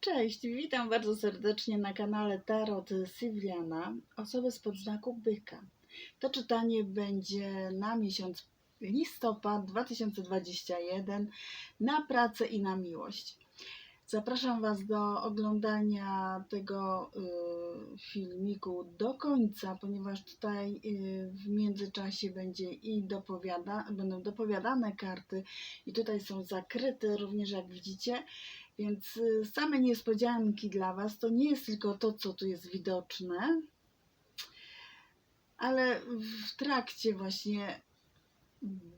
Cześć, witam bardzo serdecznie na kanale Tarot Sylwiana, osoby spod znaku byka. To czytanie będzie na miesiąc listopad 2021 na pracę i na miłość. Zapraszam Was do oglądania tego y, filmiku do końca, ponieważ tutaj y, w międzyczasie będzie i dopowiada, będą dopowiadane karty i tutaj są zakryte również jak widzicie. Więc y, same niespodzianki dla Was to nie jest tylko to, co tu jest widoczne, ale w trakcie właśnie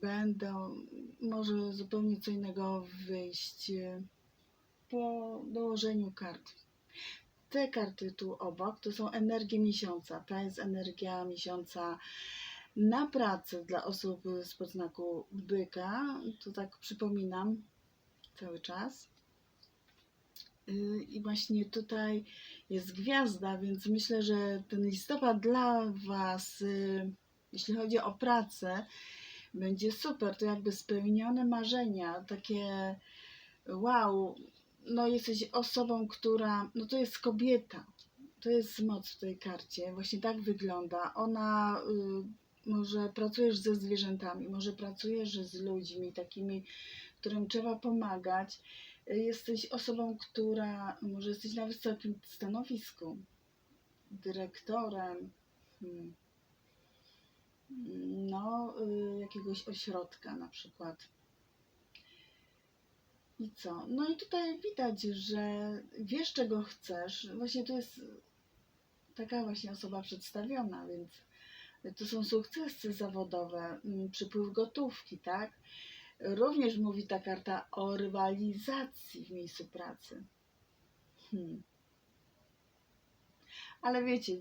będą może zupełnie co innego wyjść y, po dołożeniu kart. Te karty tu obok to są energie miesiąca. Ta jest energia miesiąca na pracę dla osób z podznaku byka. To tak przypominam cały czas. Y, I właśnie tutaj jest gwiazda, więc myślę, że ten listopad dla Was, y, jeśli chodzi o pracę, będzie super. To jakby spełnione marzenia, takie wow, no jesteś osobą, która, no to jest kobieta. To jest moc w tej karcie, właśnie tak wygląda. Ona, y, może pracujesz ze zwierzętami, może pracujesz z ludźmi takimi, którym trzeba pomagać jesteś osobą, która może jesteś na wysokim stanowisku, dyrektorem, hmm, no, y, jakiegoś ośrodka na przykład. I co? No i tutaj widać, że wiesz, czego chcesz. Właśnie to jest taka właśnie osoba przedstawiona, więc to są sukcesy zawodowe, mm, przypływ gotówki, tak? Również mówi ta karta o rywalizacji w miejscu pracy. Hmm. Ale wiecie,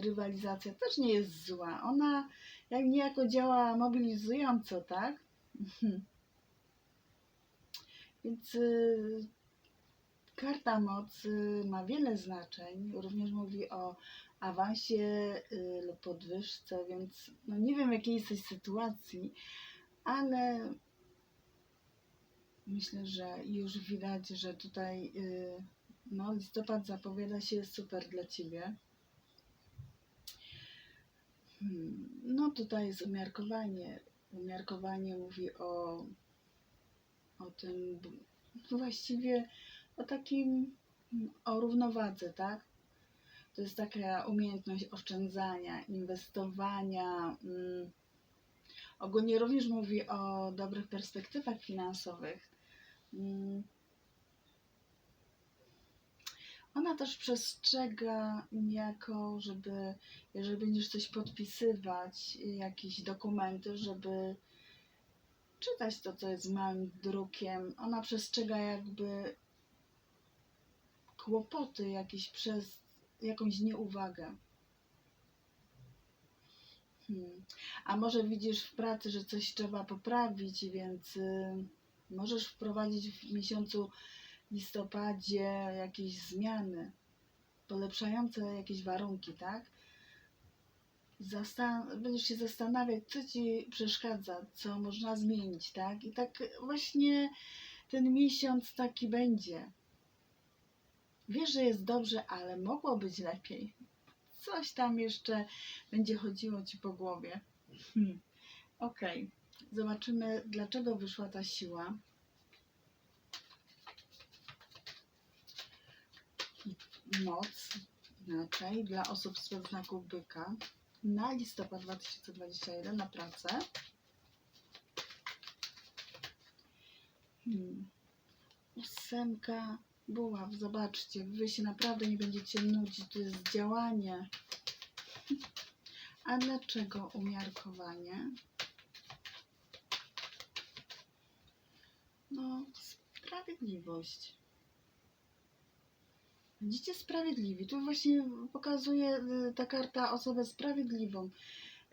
rywalizacja też nie jest zła. Ona jak niejako działa mobilizująco, tak? Hmm. Więc y, karta mocy ma wiele znaczeń. Również mówi o awansie y, lub podwyżce, więc no nie wiem, jakiej jesteś sytuacji, ale myślę, że już widać, że tutaj y, no, listopad zapowiada się super dla Ciebie. Hmm, no tutaj jest umiarkowanie. Umiarkowanie mówi o, o tym właściwie o takim, o równowadze, tak? To jest taka umiejętność oszczędzania, inwestowania. Mm. Ogólnie również mówi o dobrych perspektywach finansowych. Mm. Ona też przestrzega niejako, żeby jeżeli będziesz coś podpisywać, jakieś dokumenty, żeby czytać to, co jest małym drukiem. Ona przestrzega jakby kłopoty jakieś przez jakąś nieuwagę. Hmm. A może widzisz w pracy, że coś trzeba poprawić, więc y, Możesz wprowadzić w miesiącu listopadzie jakieś zmiany polepszające jakieś warunki, tak? Zastan będziesz się zastanawiać, co ci przeszkadza, co można zmienić, tak? I tak właśnie ten miesiąc taki będzie. Wiesz, że jest dobrze, ale mogło być lepiej. Coś tam jeszcze będzie chodziło ci po głowie. Hmm. Okej. Okay. Zobaczymy, dlaczego wyszła ta siła. Moc inaczej dla osób z znaku byka na listopad 2021 na pracę. Hmm. Ósemka buław, zobaczcie, wy się naprawdę nie będziecie nudzić, to jest działanie. A dlaczego umiarkowanie? No, sprawiedliwość. Będziecie sprawiedliwi. Tu właśnie pokazuje y, ta karta osobę sprawiedliwą.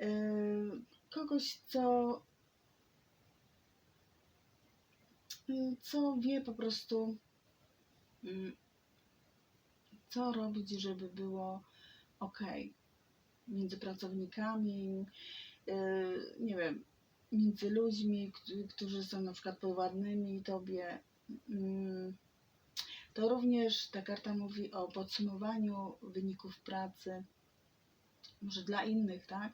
Y, kogoś, co y, co wie po prostu co robić, żeby było ok między pracownikami, nie wiem, między ludźmi, którzy są na przykład powładnymi tobie. Mm, To również ta karta mówi o podsumowaniu wyników pracy, może dla innych, tak?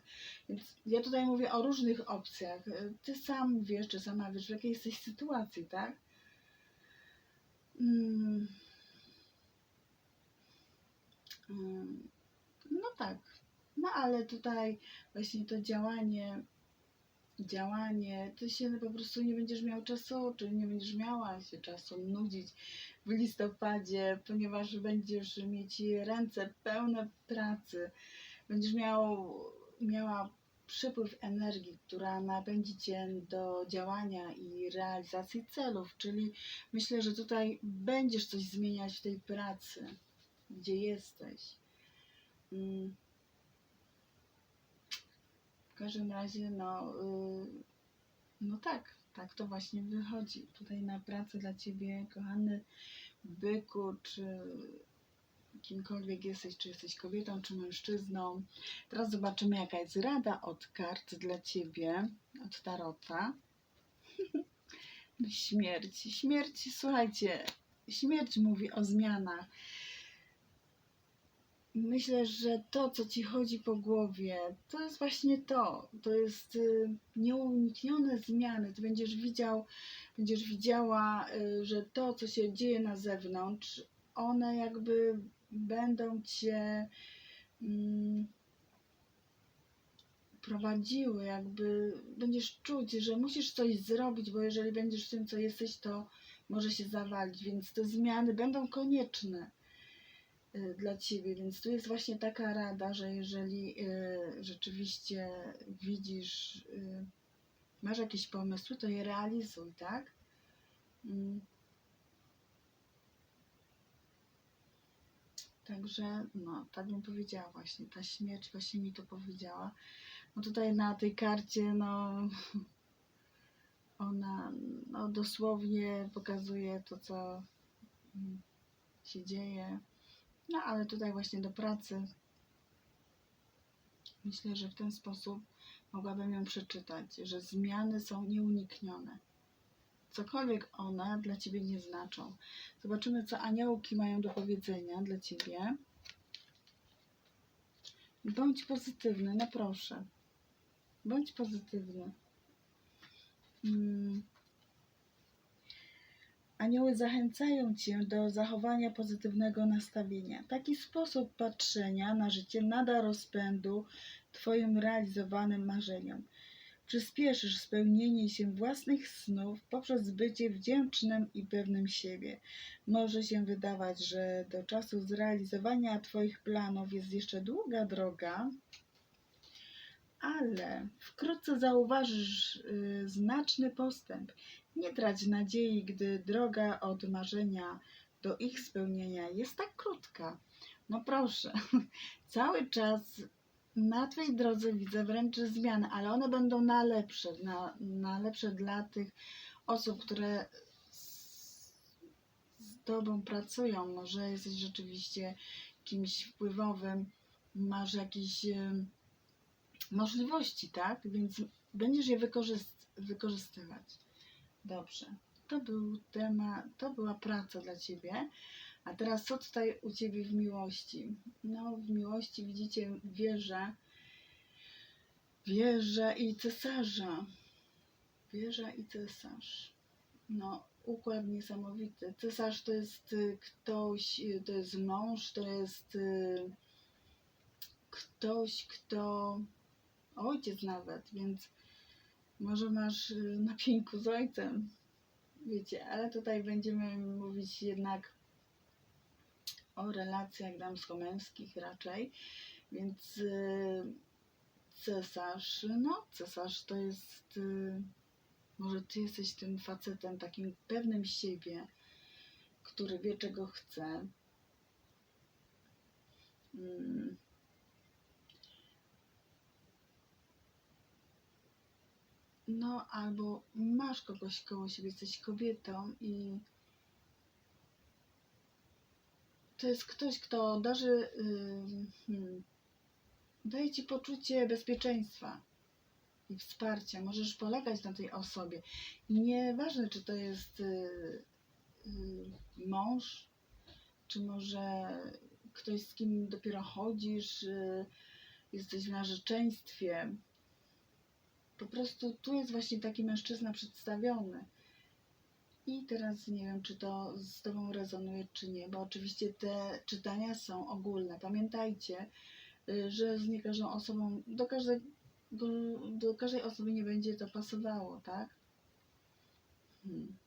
Więc ja tutaj mówię o różnych opcjach. Ty sam wiesz, czy sama wiesz, w jakiej jesteś sytuacji, tak? Mm. Mm. No tak. No ale tutaj właśnie to działanie, działanie, ty się po prostu nie będziesz miał czasu, czy nie będziesz miała się czasu nudzić w listopadzie, ponieważ będziesz mieć ręce pełne pracy. Będziesz miał, miała przypływ energii, która napędzi cię do działania i realizacji celów, czyli myślę, że tutaj będziesz coś zmieniać w tej pracy, gdzie jesteś. Mm. Każdym razie, no, y, no tak, tak to właśnie wychodzi. Tutaj na pracę dla ciebie, kochany byku, czy kimkolwiek jesteś, czy jesteś kobietą, czy mężczyzną. Teraz zobaczymy, jaka jest rada od kart dla ciebie, od tarota. Śmierć. Śmierć, słuchajcie, śmierć mówi o zmianach. Myślę, że to, co ci chodzi po głowie, to jest właśnie to. To jest y, nieuniknione zmiany. Ty będziesz widział, będziesz widziała, y, że to, co się dzieje na zewnątrz, one jakby będą cię mm, prowadziły, jakby będziesz czuć, że musisz coś zrobić, bo jeżeli będziesz tym, co jesteś, to może się zawalić, więc te zmiany będą konieczne dla ciebie, więc tu jest właśnie taka rada, że jeżeli y, rzeczywiście widzisz, y, masz jakieś pomysły, to je realizuj, tak? Mm. Także, no, tak bym powiedziała właśnie, ta śmierć właśnie mi to powiedziała. No tutaj na tej karcie, no, ona no, dosłownie pokazuje to, co mm, się dzieje. No, ale tutaj właśnie do pracy. Myślę, że w ten sposób mogłabym ją przeczytać, że zmiany są nieuniknione. Cokolwiek one dla Ciebie nie znaczą. Zobaczymy, co aniołki mają do powiedzenia dla Ciebie. Bądź pozytywny, no proszę. Bądź pozytywny. Mm. Anioły zachęcają Cię do zachowania pozytywnego nastawienia. Taki sposób patrzenia na życie nada rozpędu Twoim realizowanym marzeniom. Przyspieszysz spełnienie się własnych snów poprzez bycie wdzięcznym i pewnym siebie. Może się wydawać, że do czasu zrealizowania Twoich planów jest jeszcze długa droga, ale wkrótce zauważysz y, znaczny postęp. Nie trać nadziei, gdy droga od marzenia do ich spełnienia jest tak krótka. No proszę, cały czas na Twojej drodze widzę wręcz zmiany, ale one będą na lepsze, na, na lepsze dla tych osób, które z, Tobą pracują. Może jesteś rzeczywiście kimś wpływowym, masz jakieś e, możliwości, tak? Więc będziesz je wykorzyst- wykorzystywać. Dobrze. To był temat, to była praca dla Ciebie. A teraz co tutaj u Ciebie w miłości? No, w miłości widzicie wieżę, wieżę i cesarza. Wieża i cesarz. No, układ niesamowity. Cesarz to jest y, ktoś, y, to jest mąż, to jest y, ktoś, kto ojciec nawet, więc może masz na pięku z ojcem, wiecie, ale tutaj będziemy mówić jednak o relacjach damsko-męskich raczej, więc y, cesarz, no cesarz to jest, y, może ty jesteś tym facetem takim pewnym siebie, który wie czego chce. Mm. No, albo masz kogoś koło siebie, jesteś kobietą i to jest ktoś, kto darzy, hmm, daje ci poczucie bezpieczeństwa i wsparcia. Możesz polegać na tej osobie. I nieważne, czy to jest y, y, mąż, czy może ktoś, z kim dopiero chodzisz, y, jesteś w narzeczeństwie. Po prostu tu jest właśnie taki mężczyzna przedstawiony. I teraz nie wiem, czy to z Tobą rezonuje, czy nie, bo oczywiście te czytania są ogólne. Pamiętajcie, y, że z nie każdą osobą, do każdej, do, każdej osoby nie będzie to pasowało, tak? Hmm.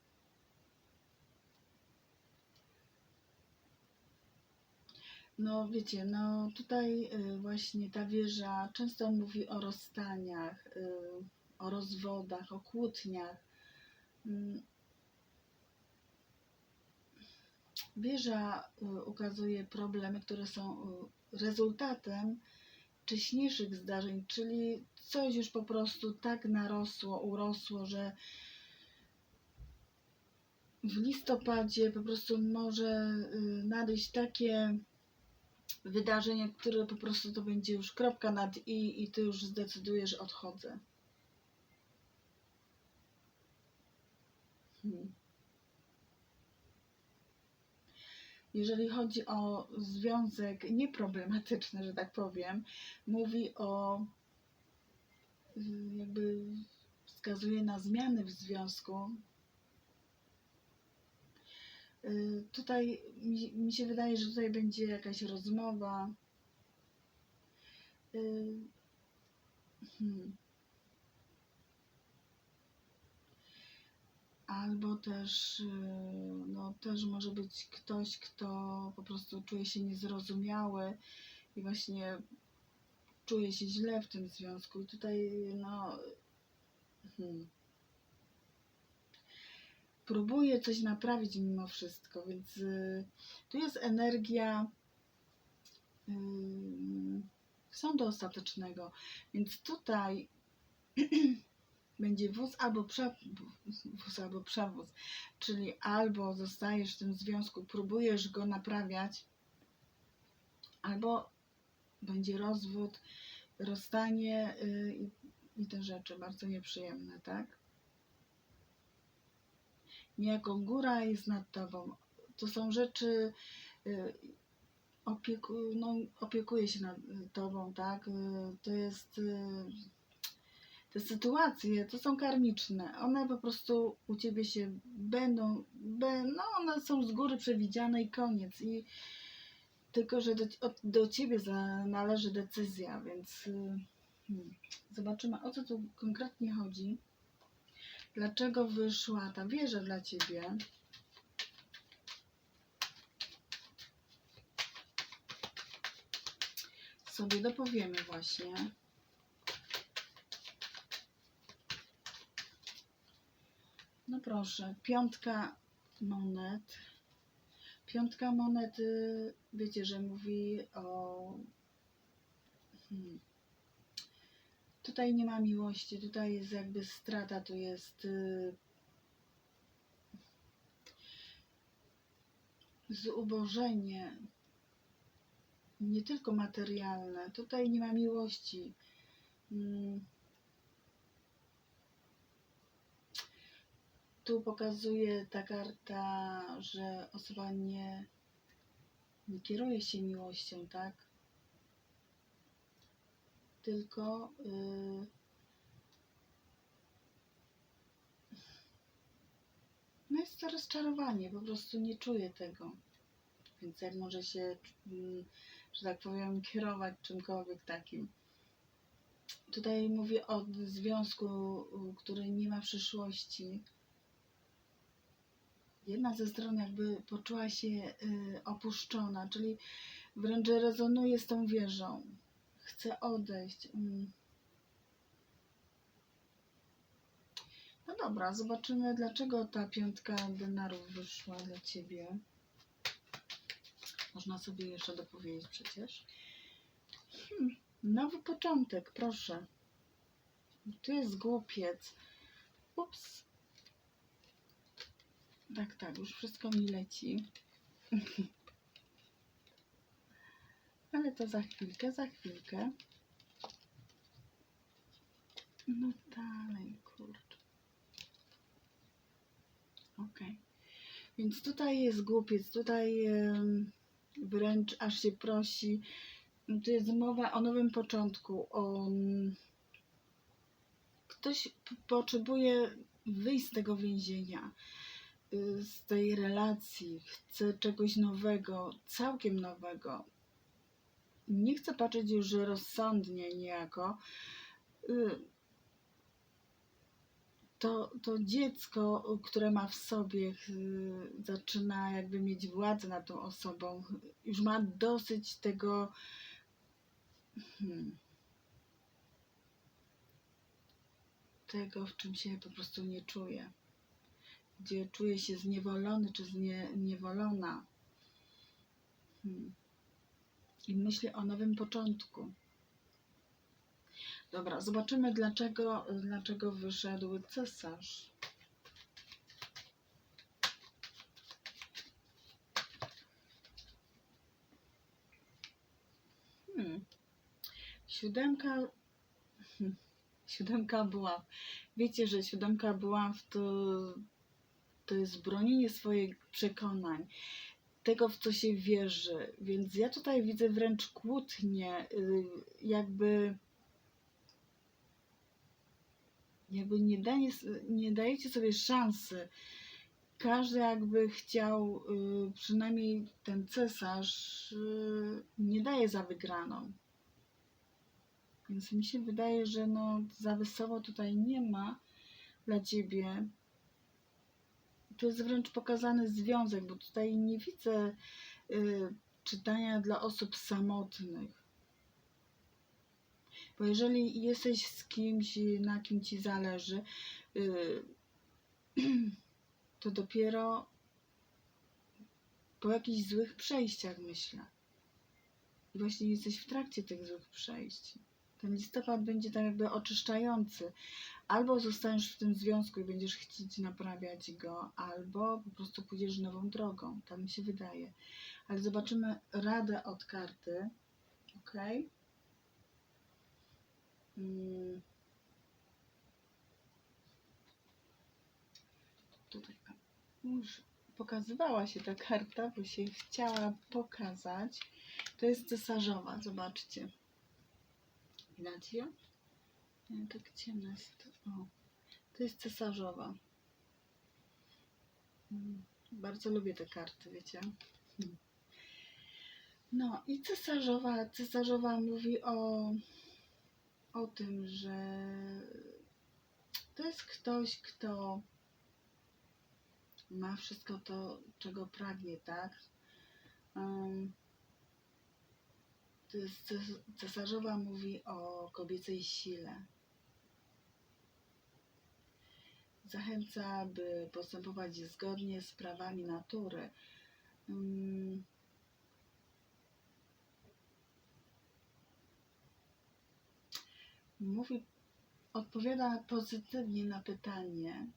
No wiecie, no tutaj y, właśnie ta wieża często mówi o rozstaniach, y, o rozwodach, o kłótniach. Mm. Wieża y, ukazuje problemy, które są rezultatem wcześniejszych zdarzeń, czyli coś już po prostu tak narosło, urosło, że w listopadzie po prostu może nadejść takie wydarzenie, które po prostu to będzie już kropka nad i i ty już zdecydujesz, odchodzę. Hmm. Jeżeli chodzi o związek nieproblematyczny, że tak powiem, mówi o jakby wskazuje na zmiany w związku. Y, Tutaj mi, mi się wydaje, że tutaj będzie jakaś rozmowa. Y, Hmm. Albo też, y, no, też może być ktoś, kto po prostu czuje się niezrozumiały i właśnie czuje się źle w tym związku. I tutaj, no, hmm. Próbuje coś naprawić mimo wszystko, więc y, tu jest energia y, sądu ostatecznego, więc tutaj będzie wóz albo prze, wóz albo przewóz, czyli albo zostajesz w tym związku, próbujesz go naprawiać, albo będzie rozwód, rozstanie y, i, te rzeczy bardzo nieprzyjemne, tak? Niejako góra jest nad tobą. To są rzeczy, y, opieku, no, opiekuje się nad tobą, tak? Y, To jest y, te sytuacje to są karmiczne. One po prostu u ciebie się będą, be, no one są z góry przewidziane i koniec. I tylko, że do, do ciebie za, należy decyzja, więc y, hmm, zobaczymy o co tu konkretnie chodzi. Dlaczego wyszła ta wieża dla ciebie? Sobie dopowiemy właśnie. No proszę, piątka monet. Piątka monet, wiecie, że mówi o. Hmm. Tutaj nie ma miłości, tutaj jest jakby strata, tu jest. y, Zubożenie. Nie tylko materialne. Tutaj nie ma miłości. Mm. Tu pokazuje ta karta, że osoba nie, nie kieruje się miłością, tak? Tylko yy, no jest to rozczarowanie, po prostu nie czuje tego. Więc jak może się, mm, że tak powiem, kierować czymkolwiek takim. Tutaj mówię o związku, y, który nie ma przyszłości jedna ze stron jakby poczuła się y, opuszczona, czyli wręcz rezonuje z tą wieżą. Chce odejść. Mm. No dobra, zobaczymy, dlaczego ta piątka denarów wyszła dla ciebie. Można sobie jeszcze dopowiedzieć przecież. Hmm. Nowy początek, proszę. Tu jest głupiec. Ups. Tak, tak, już wszystko mi leci. Ale to za chwilkę, za chwilkę. No dalej, kurczę. Okej. Więc tutaj jest głupiec, tutaj wręcz aż się prosi. Tu jest mowa o nowym początku, o mm, ktoś potrzebuje wyjść z tego więzienia, y, z tej relacji, chce czegoś nowego, całkiem nowego. Nie chcę patrzeć już rozsądnie niejako. Y, To, to dziecko, które ma w sobie, y, zaczyna jakby mieć władzę nad tą osobą, już ma dosyć tego. Hmm, tego, w czym się po prostu nie czuje, gdzie czuje się zniewolony czy znie, zniewolona. Hmm. I myśli o nowym początku. Dobra, zobaczymy dlaczego, dlaczego wyszedł cesarz. Hmm. Siódemka. Hmm. Siódemka buław. Wiecie, że siódemka buław to, to jest bronienie swoich przekonań, tego w co się wierzy. Więc ja tutaj widzę wręcz kłótnię, y, jakby jakby nie, daje, nie dajecie sobie szansy. Każdy jakby chciał, y, przynajmniej ten cesarz y, nie daje za wygraną. Więc mi się wydaje, że no za wesoło tutaj nie ma dla ciebie. To jest wręcz pokazany związek, bo tutaj nie widzę y, czytania dla osób samotnych. Bo jeżeli jesteś z kimś, na kim ci zależy, y, to dopiero po jakichś złych przejściach myślę. I właśnie jesteś w trakcie tych złych przejść. Ten listopad będzie tak jakby oczyszczający. Albo zostaniesz w tym związku i będziesz chcieć naprawiać go, albo po prostu pójdziesz nową drogą. Tak mi się wydaje. Ale zobaczymy radę od karty. Ok. Mm. Tutaj już pokazywała się ta karta, bo się chciała pokazać. To jest cesarzowa, zobaczcie. Widać ją? Nie, tak ciemno jest. O, to jest cesarzowa. Mm, Bardzo lubię te karty, wiecie. Hmm. No i cesarzowa, cesarzowa mówi o, o tym, że to jest ktoś, kto ma wszystko to, czego pragnie, tak? Um, cesarzowa mówi o kobiecej sile. Zachęca, by postępować zgodnie z prawami natury. Um, mówi, odpowiada pozytywnie na pytanie,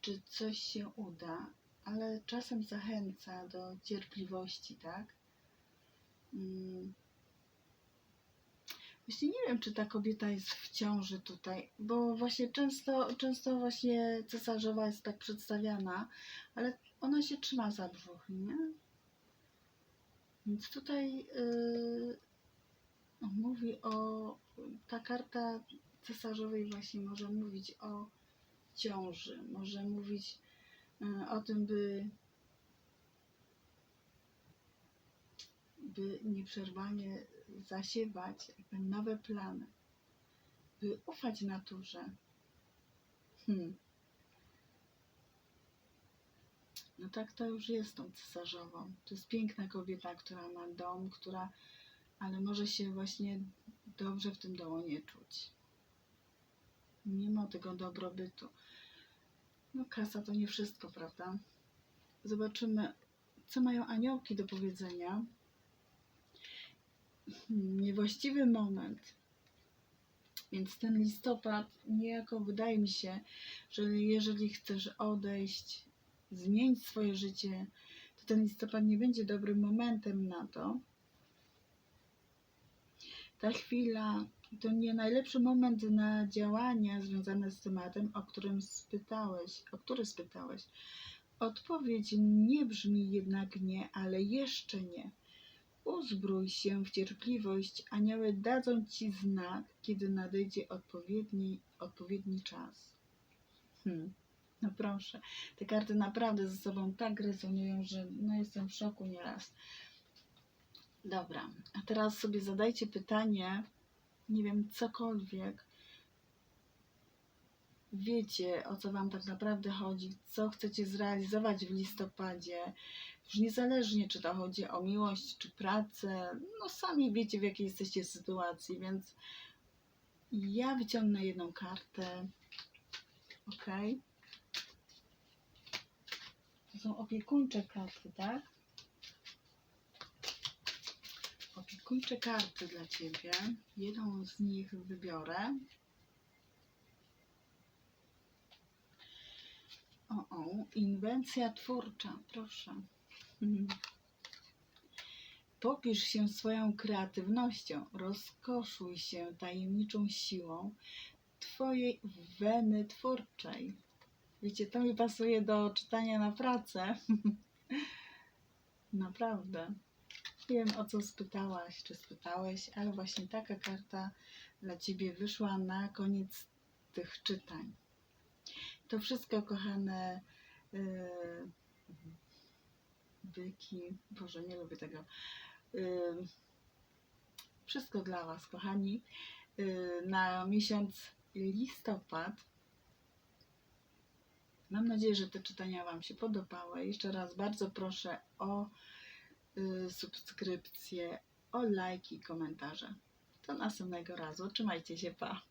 czy coś się uda, ale czasem zachęca do cierpliwości, tak? Mm. Właśnie nie wiem, czy ta kobieta jest w ciąży tutaj, bo właśnie często, często właśnie cesarzowa jest tak przedstawiana, ale ona się trzyma za brzuch, nie? Więc tutaj yy, mówi o, ta karta cesarzowej właśnie może mówić o ciąży, może mówić y, o tym, by, by nieprzerwanie zasiewać nowe plany, by ufać naturze. Hmm. No tak to już jest tą cesarzową. To jest piękna kobieta, która ma dom, która, ale może się właśnie dobrze w tym domu nie czuć. Mimo tego dobrobytu. No kasa to nie wszystko, prawda? Zobaczymy, co mają aniołki do powiedzenia. Niewłaściwy moment. Więc ten listopad niejako wydaje mi się, że jeżeli chcesz odejść, zmienić swoje życie, to ten listopad nie będzie dobrym momentem na to. Ta chwila To nie najlepszy moment na działania związane z tematem, o którym spytałeś, o który spytałeś. Odpowiedź nie brzmi jednak nie, ale jeszcze nie. Uzbrój się w cierpliwość, anioły dadzą ci znak, kiedy nadejdzie odpowiedni, odpowiedni czas. Hmm. No proszę, te karty naprawdę ze sobą tak rezonują, że no jestem w szoku nieraz. Dobra, a teraz sobie zadajcie pytanie, nie wiem, cokolwiek. Wiecie, o co Wam tak naprawdę chodzi, co chcecie zrealizować w listopadzie. Już niezależnie, czy to chodzi o miłość, czy pracę, no sami wiecie, w jakiej jesteście sytuacji, więc ja wyciągnę jedną kartę. Ok. To są opiekuńcze karty, tak? Opiekuńcze karty dla Ciebie. Jedną z nich wybiorę. O, o, inwencja twórcza, proszę. Mhm. Popisz się swoją kreatywnością, rozkoszuj się tajemniczą siłą Twojej weny twórczej. Wiecie, to mi pasuje do czytania na pracę. Naprawdę. Nie wiem o co spytałaś, czy spytałeś, ale właśnie taka karta dla Ciebie wyszła na koniec tych czytań. To wszystko, kochane yy, byki. Boże, nie lubię tego. Wszystko dla Was, kochani. Na miesiąc listopad. Mam nadzieję, że te czytania Wam się podobały. Jeszcze raz bardzo proszę o y, subskrypcję, o lajki i komentarze. Do następnego razu. Trzymajcie się, pa!